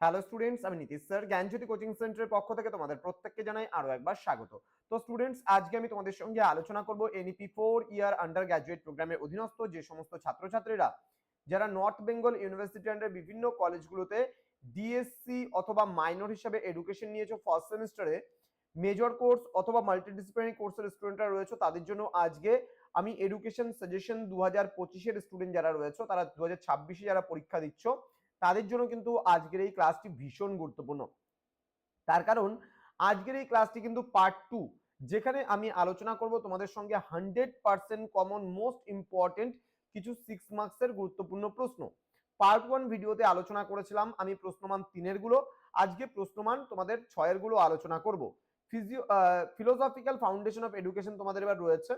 Hello students আমি Nitish sir জ্ঞানজ্যোতি coaching সেন্টারের পক্ষ থেকে তোমাদের প্রত্যেককে জানাই আরও একবার স্বাগত। তো স্টুডেন্টস আজকে আমি তোমাদের সঙ্গে আলোচনা করব NEP four year undergraduate প্রোগ্রামের অধীনস্থ যে সমস্ত ছাত্রছাত্রীরা, যারা নর্থ বেঙ্গল ইউনিভার্সিটি আন্ডার বিভিন্ন কলেজগুলোতে ডিএসসি অথবা মাইনর হিসাবে এডুকেশন নিয়েছো ফার্স্ট সেমিস্টারে মেজর কোর্স অথবা মাল্টিডিসিপ্লিনারি কোর্সের স্টুডেন্টরা রয়েছে, তাদের জন্য আজকে আমি এডুকেশন সাজেশন দু হাজার পঁচিশের স্টুডেন্ট যারা রয়েছে, তারা দু হাজার ছাব্বিশে যারা পরীক্ষা দিচ্ছ তাদের জন্য কিন্তু আজকের এই ক্লাসটি ভীষণ গুরুত্বপূর্ণ। তার কারণ, আজকের এই ক্লাসটি কিন্তু পার্ট টু যেখানে আমি আলোচনা করব তোমাদের সঙ্গে hundred percent common most important কিছু সিক্স মার্কসের গুরুত্বপূর্ণ প্রশ্ন। পার্ট ওয়ান ভিডিওতে আলোচনা করেছিলাম আমি প্রশ্নমান তিনেরগুলো, আজকে প্রশ্নমান তোমাদের ছয়েরগুলো আলোচনা করব। Physio philosophical foundation of education তোমাদের এবার রয়েছে।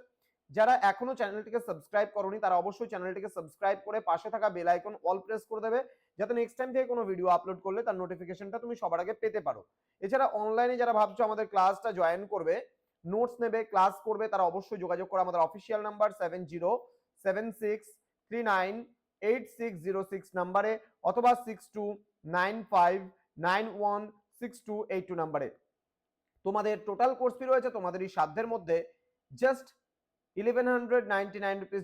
যারা এখনও চ্যানেলটিকে সাবস্ক্রাইব করনি, তারা অবশ্যই চ্যানেলটিকে সাবস্ক্রাইব করে পাশে থাকা বেল আইকন অল প্রেস করে দেবে, যাতে নেক্সট টাইম থেকে কোনো ভিডিও আপলোড করলে তার নোটিফিকেশনটা তুমি সবার আগে পেতে পারো। এছাড়া অনলাইনে যারা ভাবছ আমাদের ক্লাসটা জয়েন করবে নোটস নেবে ক্লাস করবে, তারা অবশ্যই যোগাযোগ করে আমাদের official number seven zero seven six three nine eight six zero six নাম্বারে অথবা six two nine five nine one six two eight two নাম্বারে তোমাদের টোটাল কোর্স ফি রয়েছে তোমাদের এই সাধ্যের মধ্যে জাস্ট ইলেভেন হান্ড্রেড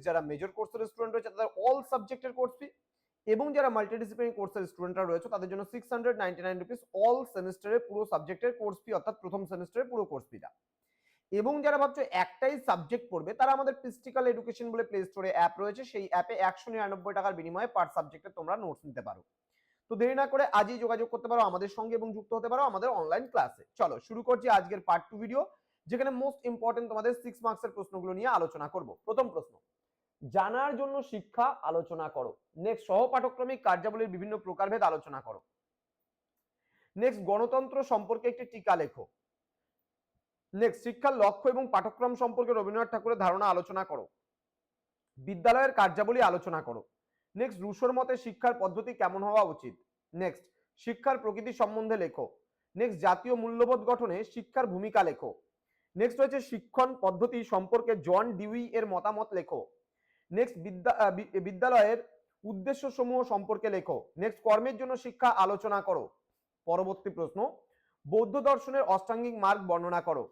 যারা মেজর কোর্সের স্টুডেন্ট রয়েছে, তাদের অল সাবজেক্টের কোর্স ফি এবং যারা মাল্টিডিসিপ্লিনারি কোর্সের স্টুডেন্টরা রয়েছে, তাদের জন্য অল সেমিস্টারের পুরো সাবজেক্টের কোর্স ফি অর্থাৎ প্রথম সেমিস্টারের পুরো কোর্স ফিটা এবং যারা ভাবছ একটাই সাবজেক্ট পড়বে, তারা আমাদের পিস্টিক্যাল এডুকেশন বলে প্লে স্টোরে অ্যাপ রয়েছে, সেই অ্যাপে একশো নিরানব্বই টাকার বিনিময়ে পার সাবজেক্টে তোমরা নোটস নিতে পারো। তো দেরি না করে আজই যোগাযোগ করতে পারো আমাদের সঙ্গে এবং যুক্ত হতে পারো আমাদের অনলাইন ক্লাসে চলো, শুরু করছি আজকের পার্ট টু ভিডিও যেখানে মোস্ট ইম্পর্টেন্ট তোমাদের সিক্স মার্কসের প্রশ্নগুলো নিয়ে আলোচনা করব। প্রথম প্রশ্ন, জানার জন্য শিক্ষা আলোচনা করো। নেক্সট সহপাঠক্রমিক কার্যাবলীর বিভিন্ন প্রকারভেদ আলোচনা করো। নেক্সট গণতন্ত্র সম্পর্কে একটি টিকা লেখো। নেক্সট শিক্ষার লক্ষ্য এবং পাঠক্রম সম্পর্কে রবীন্দ্রনাথ ঠাকুরের ধারণা আলোচনা করো। বিদ্যালয়ের কার্যাবলী আলোচনা করো। নেক্সট রুশোর মতে শিক্ষার পদ্ধতি কেমন হওয়া উচিত? নেক্সট শিক্ষার প্রকৃতি সম্বন্ধে লেখো। নেক্সট জাতীয় মূল্যবোধ গঠনে শিক্ষার ভূমিকা লেখো। নেক্সট হচ্ছে শিক্ষণ পদ্ধতি সম্পর্কে জন ডিউই এর মতামত লেখো। নেক্সট বিদ্যা বিদ্যালয়ের উদ্দেশ্য সমূহ সম্পর্কে লেখো। নেক্সট কর্মের জন্য শিক্ষা আলোচনা করো। পরবর্তী প্রশ্ন, বৌদ্ধ দর্শনের অষ্টাঙ্গিক মার্গ বর্ণনা করো।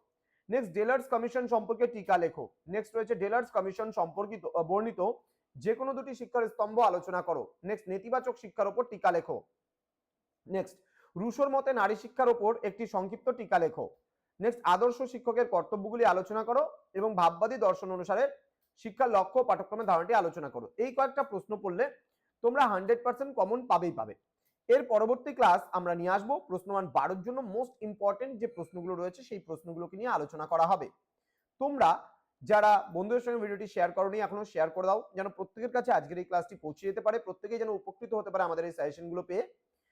নেক্সট ডেলার্স কমিশন সম্পর্কে টিকা লেখো। নেক্সট রয়েছে ডেলার্স কমিশন সম্পর্কিত বর্ণিত যে কোনো দুটি শিক্ষার স্তম্ভ আলোচনা করো। নেক্সট নেতিবাচক শিক্ষার উপর টিকা লেখো। নেক্সট রুশোর মতে নারী শিক্ষার উপর একটি সংক্ষিপ্ত টিকা লেখো। নেক্সট আদর্শ শিক্ষকের কর্তব্যগুলি আলোচনা করো এবং ভাববাদী দর্শন অনুসারে শিক্ষার লক্ষ্য পাঠ্যক্রমের ধারণাটি আলোচনা করো। এই কয়েকটা প্রশ্ন পড়লে তোমরা হান্ড্রেড পার্সেন্ট কমন পাবেই পাবে। এর পরবর্তী ক্লাস আমরা নিয়ে আসব প্রশ্নমান বারোর জন্য মোস্ট ইম্পর্টেন্ট যে প্রশ্নগুলো রয়েছে সেই প্রশ্নগুলোকে নিয়ে আলোচনা করা হবে। তোমরা যারা বন্ধুদের সঙ্গে ভিডিওটি শেয়ার করোনি এখনও শেয়ার করে দাও, যেন প্রত্যেকের কাছে আজকের এই ক্লাসটি পৌঁছে যেতে পারে, প্রত্যেকেই যেন উপকৃত হতে পারে আমাদের এই সাজেশনগুলো পেয়ে।